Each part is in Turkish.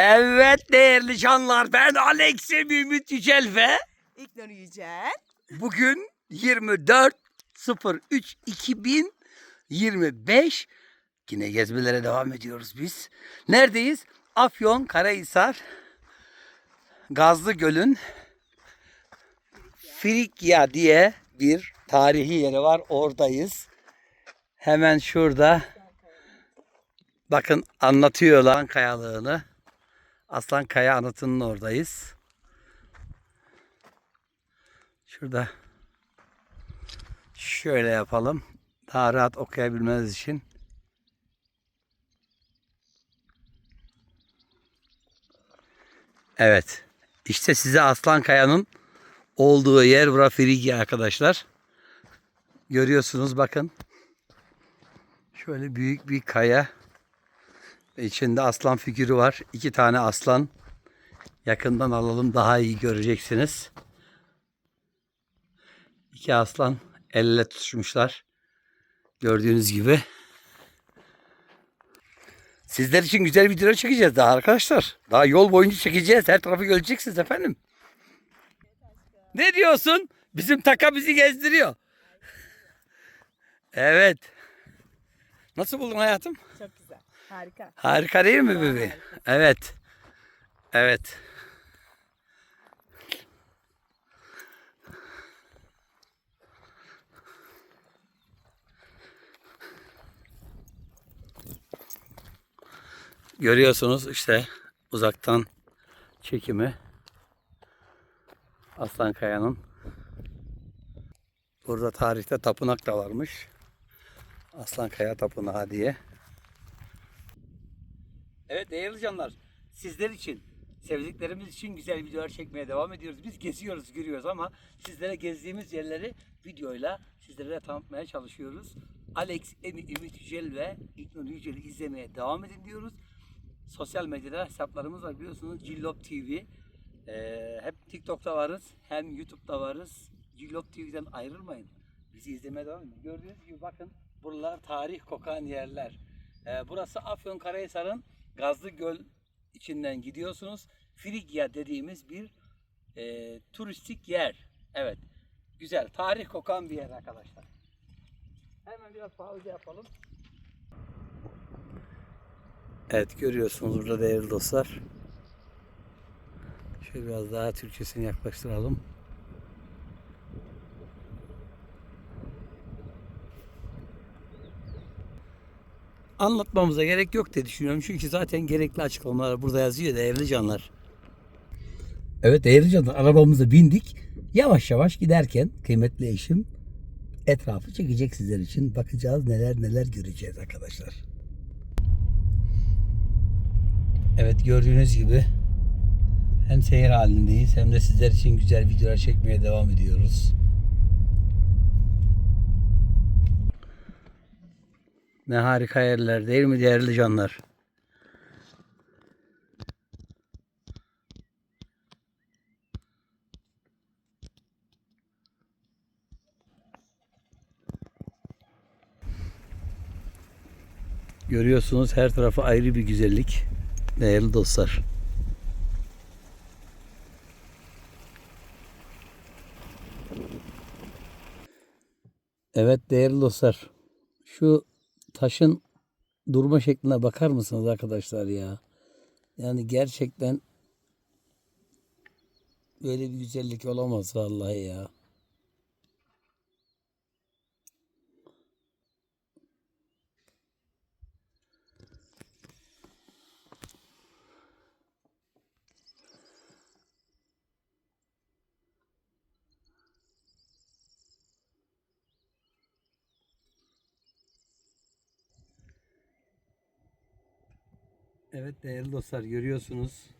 Evet değerli canlar ben Alex Ümit Yücel ve İlknur Yücel. bugün 24 03 2025 yine gezmelere devam ediyoruz biz. Neredeyiz? Afyon Karahisar Gazlı Göl'ün Frikya diye bir tarihi yeri var. Oradayız. Hemen şurada bakın anlatıyor lan kayalığını. Aslan Kaya anıtının oradayız. Şurada şöyle yapalım. Daha rahat okuyabilmeniz için. Evet. İşte size Aslan Kaya'nın olduğu yer bura Frigi arkadaşlar. Görüyorsunuz bakın. Şöyle büyük bir kaya. İçinde aslan figürü var. İki tane aslan. Yakından alalım daha iyi göreceksiniz. İki aslan el ele tutuşmuşlar. Gördüğünüz gibi. Sizler için güzel videolar çekeceğiz daha arkadaşlar. Daha yol boyunca çekeceğiz. Her tarafı göreceksiniz efendim. Ne diyorsun? Bizim taka bizi gezdiriyor. Evet. Nasıl buldun hayatım? Çok güzel. Harika. Harika değil mi bebeğim? Evet. Evet. Görüyorsunuz işte uzaktan çekimi Aslan Kaya'nın. Burada tarihte tapınak da varmış. Aslan Kaya Tapınağı diye. Evet değerli canlar, sizler için, sevdiklerimiz için güzel videolar çekmeye devam ediyoruz. Biz geziyoruz, görüyoruz ama sizlere gezdiğimiz yerleri videoyla sizlere tanıtmaya çalışıyoruz. Alex, Emi, Ümit Yücel ve İlknur Yücel'i izlemeye devam edin diyoruz. Sosyal medyada hesaplarımız var biliyorsunuz. Cillop TV. Ee, hep TikTok'ta varız, hem YouTube'da varız. Cillop TV'den ayrılmayın. Bizi izlemeye devam edin. Gördüğünüz gibi bakın buralar tarih kokan yerler. Ee, burası Afyonkarahisar'ın Gazlı Göl içinden gidiyorsunuz. Frigya dediğimiz bir e, turistik yer. Evet. Güzel. Tarih kokan bir yer arkadaşlar. Hemen biraz pauza yapalım. Evet görüyorsunuz burada değerli dostlar. Şöyle biraz daha Türkçesini yaklaştıralım. Anlatmamıza gerek yok diye düşünüyorum. Çünkü zaten gerekli açıklamalar burada yazıyor değerli canlar. Evet değerli canlar arabamıza bindik. Yavaş yavaş giderken kıymetli eşim etrafı çekecek sizler için. Bakacağız neler neler göreceğiz arkadaşlar. Evet gördüğünüz gibi hem seyir halindeyiz hem de sizler için güzel videolar çekmeye devam ediyoruz. Ne harika yerler değil mi değerli canlar? Görüyorsunuz her tarafı ayrı bir güzellik. Değerli dostlar. Evet değerli dostlar. Şu taşın durma şekline bakar mısınız arkadaşlar ya? Yani gerçekten böyle bir güzellik olamaz vallahi ya. Evet değerli dostlar görüyorsunuz.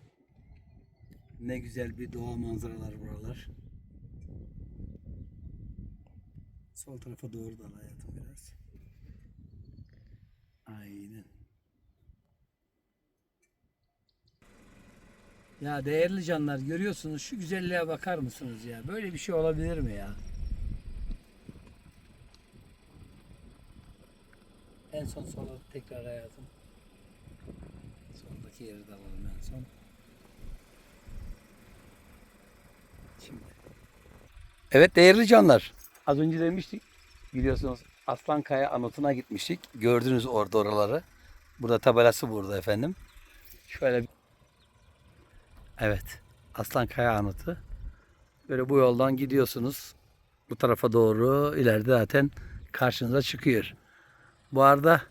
Ne güzel bir doğa manzaralar buralar. Sol tarafa doğru dal hayatım biraz. Aynen. Ya değerli canlar görüyorsunuz şu güzelliğe bakar mısınız ya? Böyle bir şey olabilir mi ya? En son sola tekrar hayatım. Şuradaki yeri de alalım en son. Şimdi. Evet değerli canlar. Az önce demiştik. Biliyorsunuz Aslankaya anıtına gitmiştik. Gördünüz orada oraları. Burada tabelası burada efendim. Şöyle. Evet. Aslankaya anıtı. Böyle bu yoldan gidiyorsunuz. Bu tarafa doğru ileride zaten karşınıza çıkıyor. Bu arada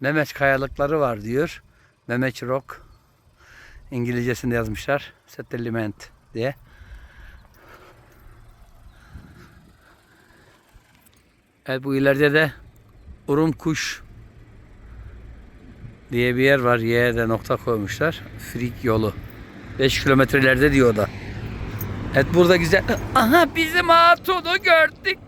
Memeç kayalıkları var diyor. Memeç Rock. İngilizcesinde yazmışlar. Settlement diye. Evet bu ileride de Urumkuş diye bir yer var. Y'ye de nokta koymuşlar. Frik yolu. 5 kilometrelerde diyor da. Evet burada güzel. Aha bizim hatunu gördük.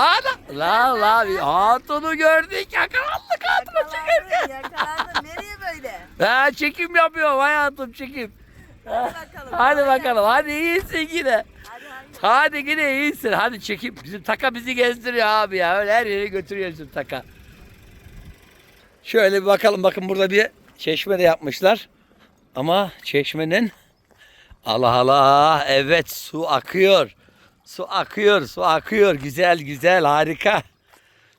Ana. La la bir hatunu gördük. Yakalandık hatunu çekerken. Yakalandın. Nereye böyle? Ha çekim yapıyor hayatım çekim. Hadi bakalım. Hadi bakalım hadi iyisin yine. Hadi hadi. Hadi yine iyisin. Hadi çekim. Bizim taka bizi gezdiriyor abi ya. Öyle her yere götürüyor bizim taka. Şöyle bir bakalım. Bakın burada bir çeşme de yapmışlar. Ama çeşmenin Allah Allah evet su akıyor. Su akıyor, su akıyor. Güzel, güzel, harika.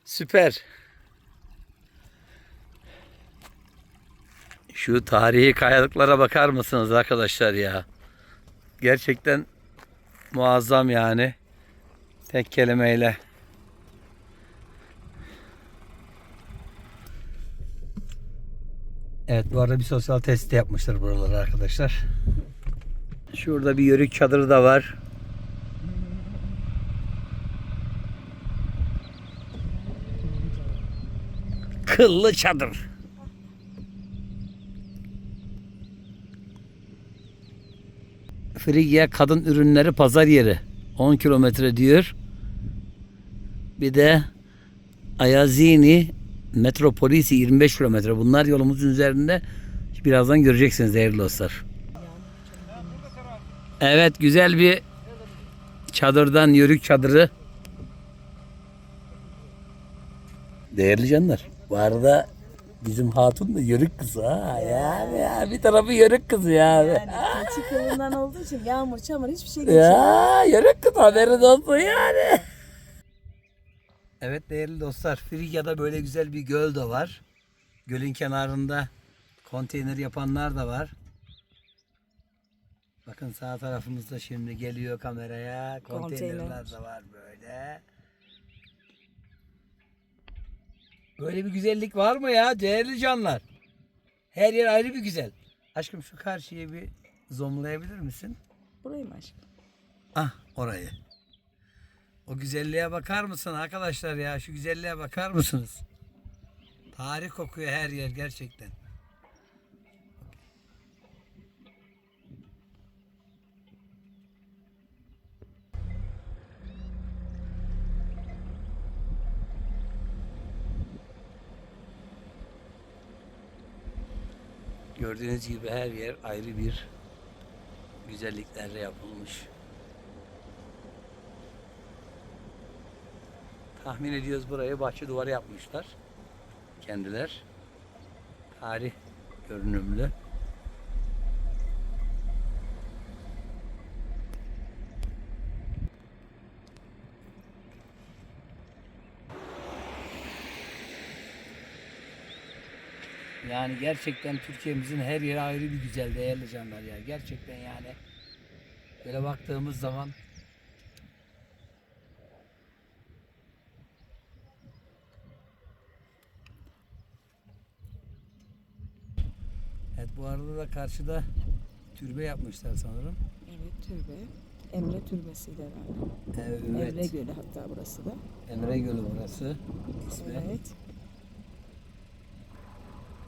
Süper. Şu tarihi kayalıklara bakar mısınız arkadaşlar ya? Gerçekten muazzam yani. Tek kelimeyle. Evet bu arada bir sosyal test de yapmışlar buralara arkadaşlar. Şurada bir yörük çadırı da var. Kıllı çadır. Frigya kadın ürünleri pazar yeri. 10 kilometre diyor. Bir de Ayazini Metropolisi 25 kilometre. Bunlar yolumuzun üzerinde. Birazdan göreceksiniz değerli dostlar. Evet güzel bir çadırdan yörük çadırı. Değerli canlar. Bu arada bizim hatun da yörük kızı ha. Yani ya, bir tarafı yörük kızı ya. Yani keçi kılından olduğu için yağmur çamur hiçbir şey geçmiyor. Ya yörük kız haberin olsun yani. Evet değerli dostlar Frigya'da böyle güzel bir göl de var. Gölün kenarında konteyner yapanlar da var. Bakın sağ tarafımızda şimdi geliyor kameraya. Konteynerler Konteyner. de var böyle. Böyle bir güzellik var mı ya değerli canlar? Her yer ayrı bir güzel. Aşkım şu karşıya bir zoomlayabilir misin? Burayı mı aşkım? Ah orayı. O güzelliğe bakar mısın arkadaşlar ya? Şu güzelliğe bakar mısınız? Tarih kokuyor her yer gerçekten. Gördüğünüz gibi her yer ayrı bir güzelliklerle yapılmış. Tahmin ediyoruz buraya bahçe duvarı yapmışlar. Kendiler. Tarih görünümlü. Yani gerçekten Türkiye'mizin her yeri ayrı bir güzel değerli canlar ya. Gerçekten yani böyle baktığımız zaman Evet bu arada da karşıda türbe yapmışlar sanırım. Evet türbe. Emre türbesiydi herhalde. Evet. Emre Gölü hatta burası da. Emre Gölü burası. ismi. Evet.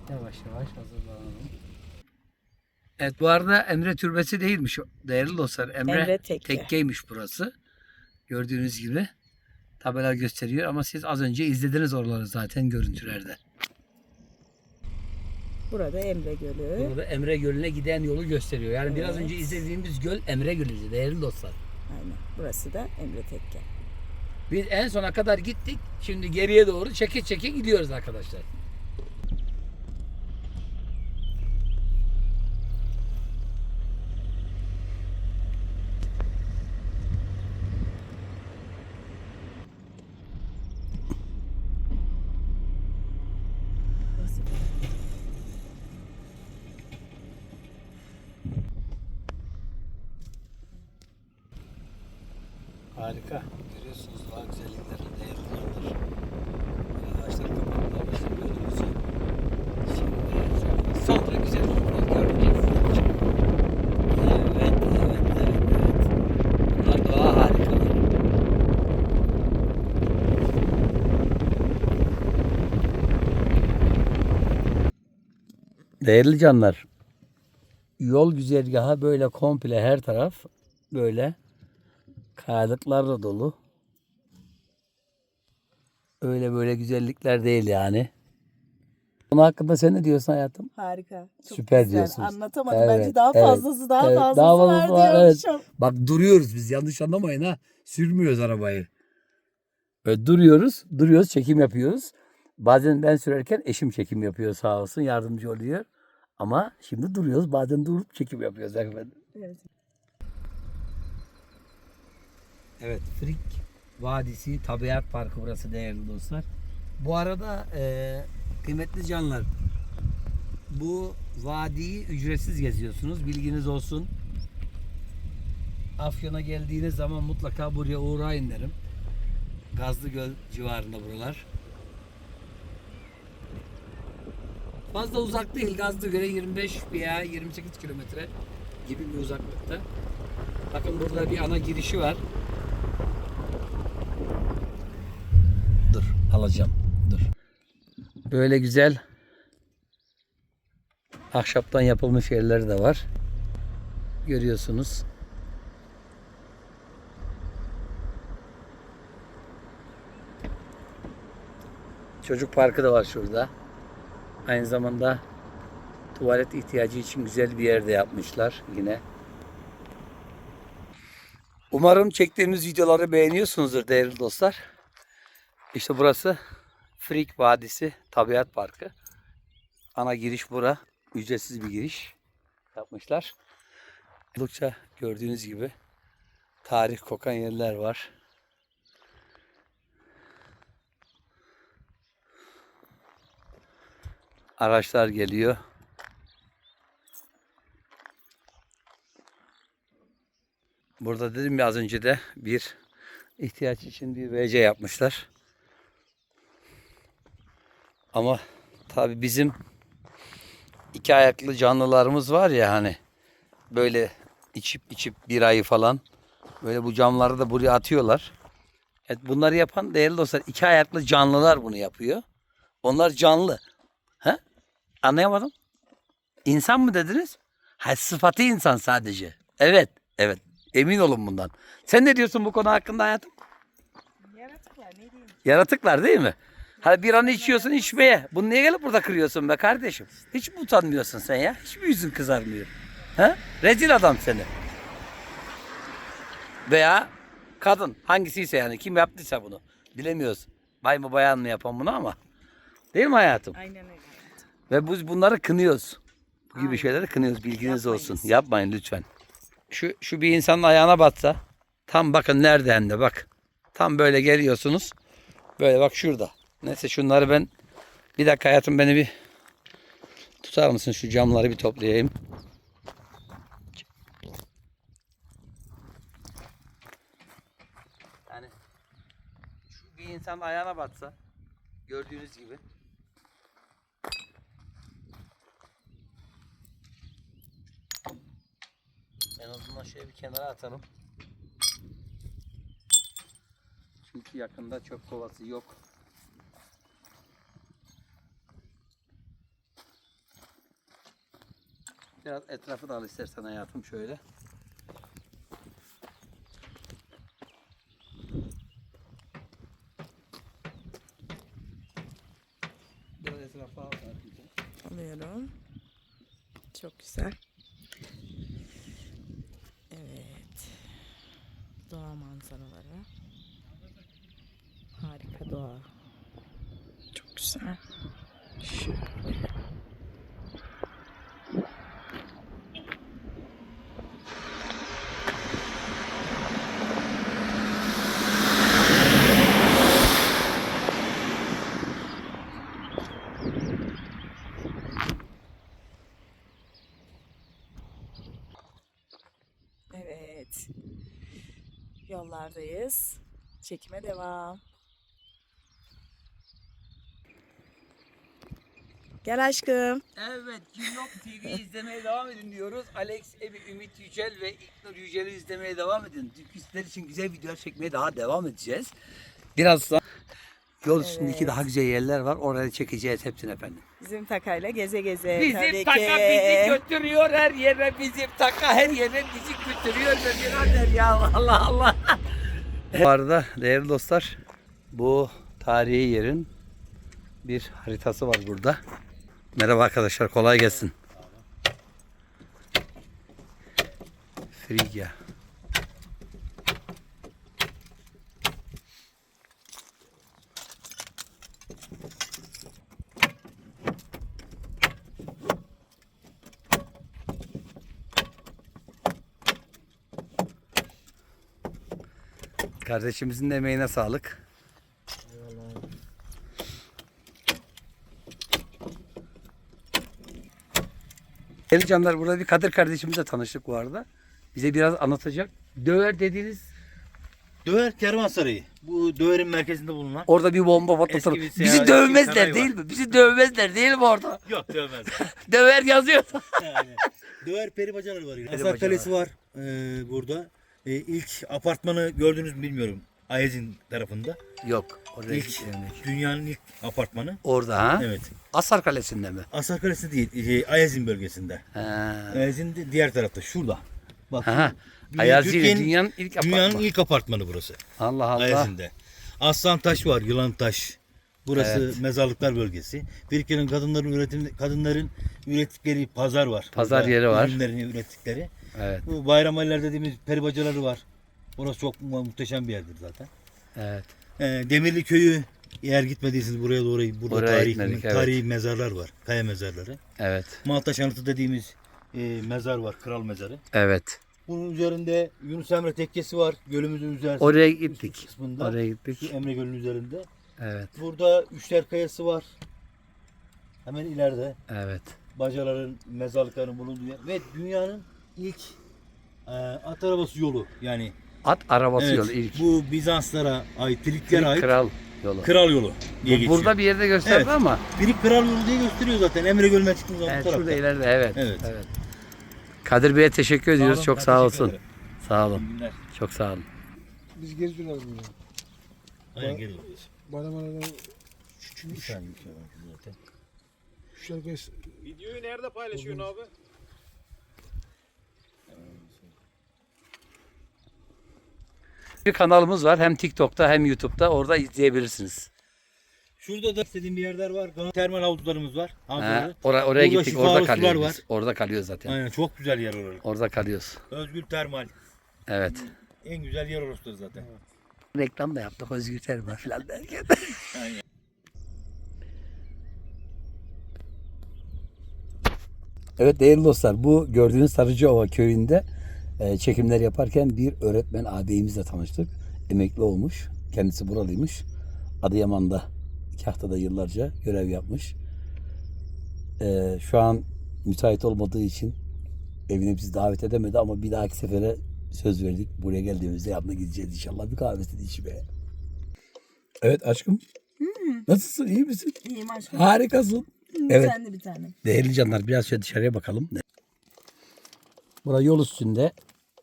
Yavaş yavaş hazırlanalım. Evet bu arada Emre Türbesi değilmiş değerli dostlar. Emre, Emre Tekke. Tekke'ymiş burası. Gördüğünüz gibi tabela gösteriyor ama siz az önce izlediniz oraları zaten görüntülerde. Burada Emre Gölü. Burada Emre Gölü'ne giden yolu gösteriyor. Yani biraz Evet. önce izlediğimiz göl Emre Gölü'ydü değerli dostlar. Aynen. Burası da Emre Tekke. Biz en sona kadar gittik. Şimdi geriye doğru çeke çeke gidiyoruz arkadaşlar. Harika. Görüyorsunuz doğa güzelliklerini değerli olanlar. Böyle ağaçlar kapattılar bizim yolumuzu. Şimdi sonra güzellikleri göreceğiz. Evet, evet, evet, evet. Bunlar doğa harikaları. Değerli canlar, yol güzergahı böyle komple her taraf böyle kayalıklarla dolu. Öyle böyle güzellikler değil yani. Bunun hakkında sen ne diyorsun hayatım? Harika. Çok Süper güzel. diyorsunuz. Anlatamadım. Evet, Bence daha evet, fazlası daha evet, fazlası daha var var, evet. diyormuşum. Bak duruyoruz biz yanlış anlamayın ha. Sürmüyoruz arabayı. Böyle duruyoruz, duruyoruz, çekim yapıyoruz. Bazen ben sürerken eşim çekim yapıyor sağ olsun yardımcı oluyor. Ama şimdi duruyoruz bazen durup çekim yapıyoruz efendim. Evet. Evet, Frik Vadisi Tabiat Parkı burası değerli dostlar. Bu arada e, kıymetli canlar, bu vadiyi ücretsiz geziyorsunuz. Bilginiz olsun. Afyon'a geldiğiniz zaman mutlaka buraya uğrayın derim. Gazlıgöl civarında buralar. Fazla uzak değil. Gazlıgöl'e 25 veya 28 kilometre gibi bir uzaklıkta. Bakın burada bir ana girişi var. Dur alacağım. Dur. Böyle güzel ahşaptan yapılmış yerleri de var. Görüyorsunuz. Çocuk parkı da var şurada. Aynı zamanda tuvalet ihtiyacı için güzel bir yerde yapmışlar yine. Umarım çektiğimiz videoları beğeniyorsunuzdur değerli dostlar. İşte burası Frik Vadisi Tabiat Parkı. Ana giriş bura. Ücretsiz bir giriş yapmışlar. Oldukça gördüğünüz gibi tarih kokan yerler var. Araçlar geliyor. Burada dedim ya az önce de bir ihtiyaç için bir WC yapmışlar. Ama tabi bizim iki ayaklı canlılarımız var ya hani böyle içip içip bir ayı falan böyle bu camları da buraya atıyorlar. Evet, bunları yapan değerli dostlar iki ayaklı canlılar bunu yapıyor. Onlar canlı. He? Anlayamadım. İnsan mı dediniz? Ha sıfatı insan sadece. Evet, evet. Emin olun bundan. Sen ne diyorsun bu konu hakkında hayatım? Yaratıklar ne diyeyim? Yaratıklar değil mi? Hani bir an içiyorsun içmeye. Bunu niye gelip burada kırıyorsun be kardeşim? Hiç mi utanmıyorsun sen ya? Hiç mi yüzün kızarmıyor? Ha? Rezil adam seni. Veya kadın hangisiyse yani kim yaptıysa bunu. Bilemiyoruz. Bay mı bayan mı yapan bunu ama. Değil mi hayatım? Aynen öyle. Ve biz bunları kınıyoruz. Bu gibi Aynen. şeyleri kınıyoruz. Bilginiz olsun. Yapmayınız. Yapmayın lütfen. Şu, şu bir insanın ayağına batsa. Tam bakın nerede hem de bak. Tam böyle geliyorsunuz. Böyle bak şurada. Neyse şunları ben bir dakika hayatım beni bir tutar mısın şu camları bir toplayayım. Yani şu bir insan ayağına batsa gördüğünüz gibi En azından şöyle bir kenara atalım. Çünkü yakında çöp kovası yok. Biraz etrafı da al istersen hayatım şöyle. Biraz etrafı al. Alıyorum. Çok güzel. Evet. Doğa manzaraları. Harika doğa. Çok güzel. Şöyle. Evet. Yollardayız. Çekime devam. Gel aşkım. Evet, Günlok TV izlemeye devam edin diyoruz. Alex, Ebi, Ümit Yücel ve İknur Yücel'i izlemeye devam edin. Çünkü sizler için güzel videolar çekmeye daha devam edeceğiz. Birazdan yol üstündeki Evet. daha güzel yerler var. Oraya çekeceğiz hepsini efendim. Bizim takayla geze geze. Bizim tabii taka ki. bizi götürüyor her yere. Bizim taka her yere bizi götürüyor birader ya. Allah Allah. Bu arada değerli dostlar bu tarihi yerin bir haritası var burada. Merhaba arkadaşlar kolay gelsin. Frigya. Kardeşimizin de emeğine sağlık. Değerli canlar burada bir Kadir kardeşimizle tanıştık bu arada. Bize biraz anlatacak. Döver dediğiniz Döver Kervansarayı. Bu Döver'in merkezinde bulunan. orada bir bomba bir Bizi dövmezler saray değil mi? Bizi dövmezler değil mi orada? Yok dövmez. Döver yazıyor. yani. Döver peri bacaları var. Asar bacaları. Kalesi var ee, burada. Ee, ilk apartmanı gördünüz mü bilmiyorum. Ayaz'in tarafında. Yok. Oraya İlk, gitmeyelim. dünyanın ilk apartmanı. Orada ha? Evet. Asar Kalesi'nde mi? Asar Kalesi değil. E, Ayaz'in bölgesinde. Ha. Ayaz'in de diğer tarafta. Şurada. Bak. Aha. Dünya- Ayazi Türkiye'nin- dünyanın ilk Dünyanın apartmanı. ilk apartmanı burası. Allah Allah. Ayaz'inde. Aslan Taş var. Yılan Taş. Burası Evet. mezarlıklar bölgesi. Birke'nin kadınların üretim kadınların ürettikleri pazar var. Pazar Burada yeri var. Ürünlerini ürettikleri. Evet. Bu Bayramaliler dediğimiz peri bacaları var. Burası çok mu- muhteşem bir yerdir zaten. Evet. Ee, Demirli köyü eğer gitmediyseniz buraya doğru burada Oraya tarihi, gitmedik, evet. tarihi mezarlar var. Kaya mezarları. Evet. Maltaş Anıtı dediğimiz e, mezar var. Kral mezarı. Evet. Bunun üzerinde Yunus Emre tekkesi var. Gölümüzün üzerinde. Oraya gittik. kısmında. Oraya gittik. Emre Gölü'nün üzerinde. Evet. Burada Üçler Kayası var. Hemen ileride. Evet. Bacaların mezarlıklarının bulunduğu yer. Ve dünyanın ilk e, at arabası yolu. Yani At arabası evet, yolu ilk. bu Bizanslara ait, Frikler'e ait Kral yolu. kral yolu diye Bu geçiyor. Burada bir yerde gösterdi Evet. ama. Frik kral yolu diye gösteriyor zaten. Emre Gölü'ne çıktığınız zaman Evet, bu tarafta. şurada ileride evet. Evet. Kadir Bey'e teşekkür ediyoruz. olun, çok sağ olsun. ederim. Sağ olun. Günler. Çok sağ olun. Biz geri döneriz buraya. Aynen geliyoruz. Bana bana Bir küçülmüş. saniye bir şey var zaten. Şu arkadaş Videoyu nerede paylaşıyorsun abi? Bir kanalımız var hem TikTok'ta hem YouTube'da orada izleyebilirsiniz. Şurada da istediğim bir yerler var. Termal havuzlarımız var. Ha, Havuzları. oraya, oraya gittik orada kalıyoruz. var. biz. Orada kalıyoruz zaten. Aynen çok güzel yer orası. Orada kalıyoruz. Özgür Termal. Evet. En güzel yer orasıdır zaten. Reklam da yaptık Özgür Termal falan derken. Evet değerli dostlar bu gördüğünüz Sarıcıova köyünde e, çekimler yaparken bir öğretmen ağabeyimizle tanıştık. Emekli olmuş. Kendisi buralıymış. Adıyaman'da Kahta'da yıllarca görev yapmış. E, şu an müsait olmadığı için evine bizi davet edemedi ama bir dahaki sefere söz verdik. Buraya geldiğimizde yanına gideceğiz inşallah. Bir kahvesini içmeye. Evet aşkım. Nasılsın? iyi misin? İyiyim aşkım. Harikasın. Evet. Sen de bir tane. Değerli canlar biraz şöyle dışarıya bakalım. Burada yol üstünde,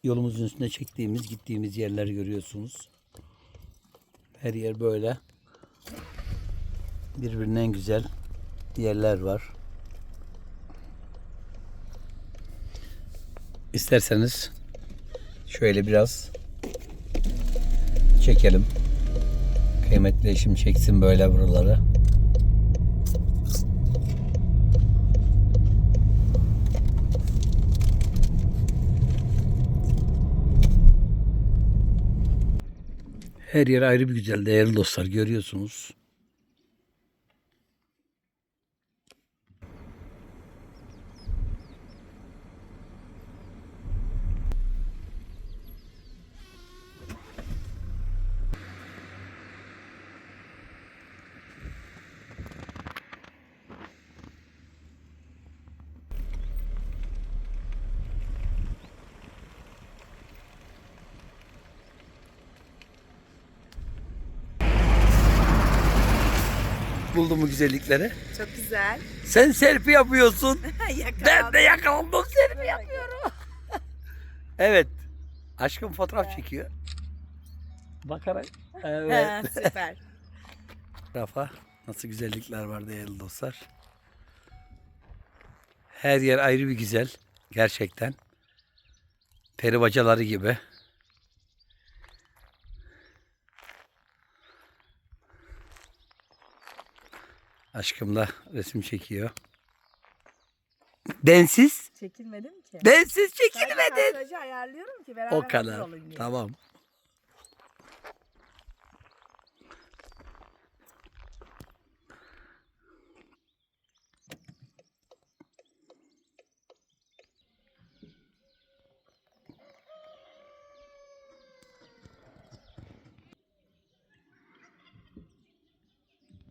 yolumuzun üstünde çektiğimiz, gittiğimiz yerleri görüyorsunuz. Her yer böyle. Birbirinden güzel yerler var. İsterseniz şöyle biraz çekelim. Kıymetli eşim çeksin böyle buraları. Her yer ayrı bir güzel değerli dostlar görüyorsunuz. Buldun bu güzellikleri? Çok güzel. Sen selfie yapıyorsun. Ben de yakalandım selfie yapıyorum. evet. Aşkım fotoğraf çekiyor. Bakarak. Evet. süper. Rafa nasıl güzellikler var değerli dostlar. Her yer ayrı bir güzel. Gerçekten. Peri bacaları gibi. Aşkım da resim çekiyor. Densiz. Çekilmedim ki. Densiz Sadece çekilmedin. kadrajı ayarlıyorum ki beraber O hazır kadar. olayım diye. Tamam.